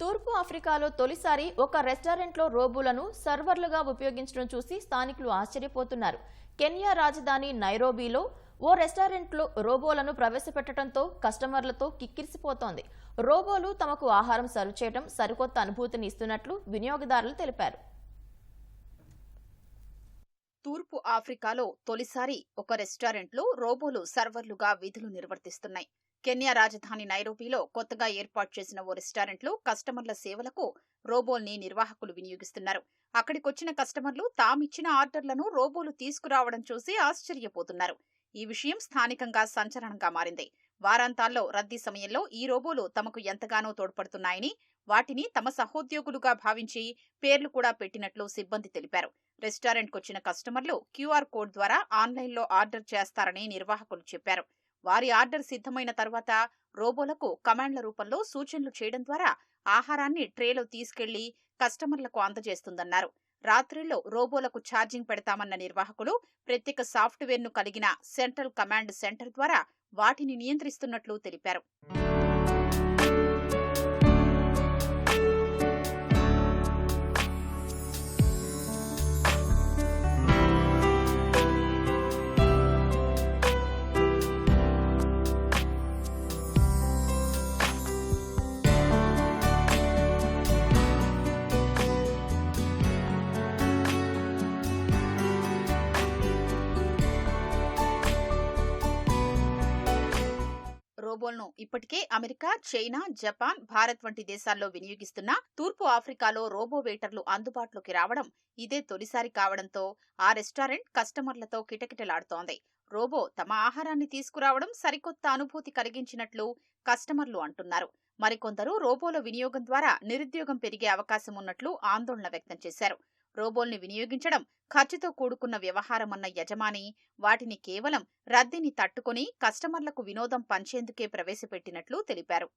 తూర్పు ఆఫ్రికాలో తొలిసారి ఒక రెస్టారెంట్లో రోబోలను సర్వర్లుగా ఉపయోగించడం చూసి స్థానికులు ఆశ్చర్యపోతున్నారు. కెన్యా రాజధాని నైరోబీలో ఓ రెస్టారెంట్లో రోబోలను ప్రవేశపెట్టడంతో కస్టమర్లతో కిక్కిరిసిపోతోంది. రోబోలు తమకు ఆహారం సర్వ్ చేయడం సరికొత్త అనుభూతిని ఇస్తున్నట్లు వినియోగదారులు తెలిపారు. తూర్పు ఆఫ్రికాలో తొలిసారి ఒక రెస్టారెంట్లో రోబోలు సర్వర్లుగా విధులు నిర్వర్తిస్తున్నాయి. కెన్యా రాజధాని నైరోబీలో కొత్తగా ఏర్పాటు చేసిన ఓ రెస్టారెంట్లో కస్టమర్ల సేవలకు రోబోల్ని నిర్వాహకులు వినియోగిస్తున్నారు. అక్కడికొచ్చిన కస్టమర్లు తామిచ్చిన ఆర్డర్లను రోబోలు తీసుకురావడం చూసి ఆశ్చర్యపోతున్నారు. ఈ విషయం స్థానికంగా సంచలనంగా మారింది. వారాంతాల్లో రద్దీ సమయంలో ఈ రోబోలు తమకు ఎంతగానో తోడ్పడుతున్నాయని వాటిని తమ సహోద్యోగులుగా భావించి పేర్లు కూడా పెట్టినట్లు సిబ్బంది తెలిపారు. రెస్టారెంట్కొచ్చిన కస్టమర్లు క్యూఆర్ కోడ్ ద్వారా ఆన్లైన్లో ఆర్డర్ చేస్తారని నిర్వాహకులు చెప్పారు. వారి ఆర్డర్ సిద్ధమైన తర్వాత రోబోలకు కమాండ్ల రూపంలో సూచనలు చేయడం ద్వారా ఆహారాన్ని ట్రేలో తీసుకెళ్ళి కస్టమర్లకు అందజేస్తుందన్నారు. రాత్రిలో రోబోలకు ఛార్జింగ్ పెడతామన్న నిర్వాహకులు ప్రత్యేక సాఫ్ట్వేర్ను కలిగిన సెంట్రల్ కమాండ్ సెంటర్ ద్వారా వాటిని నియంత్రిస్తున్నట్లు తెలిపారు. రోబోలను ఇప్పటికే అమెరికా చైనా జపాన్ భారత్ వంటి దేశాల్లో వినియోగిస్తున్న తూర్పు ఆఫ్రికాలో రోబో వెయిటర్లు అందుబాటులోకి రావడం ఇదే తొలిసారి కావడంతో ఆ రెస్టారెంట్ కస్టమర్లతో కిటకిటలాడుతోంది. రోబో తమ ఆహారాన్ని తీసుకురావడం సరికొత్త అనుభూతి కలిగించినట్లు కస్టమర్లు అంటున్నారు. మరికొందరు రోబోల వినియోగం ద్వారా నిరుద్యోగం పెరిగే అవకాశం ఉన్నట్లు ఆందోళన వ్యక్తం చేశారు. రోబోల్ని వినియోగించడం ఖర్చుతో కూడుకున్న వ్యవహారమన్న యజమాని వాటిని కేవలం రద్దీని తట్టుకొని కస్టమర్లకు వినోదం పంచేందుకే ప్రవేశపెట్టినట్లు తెలిపారు.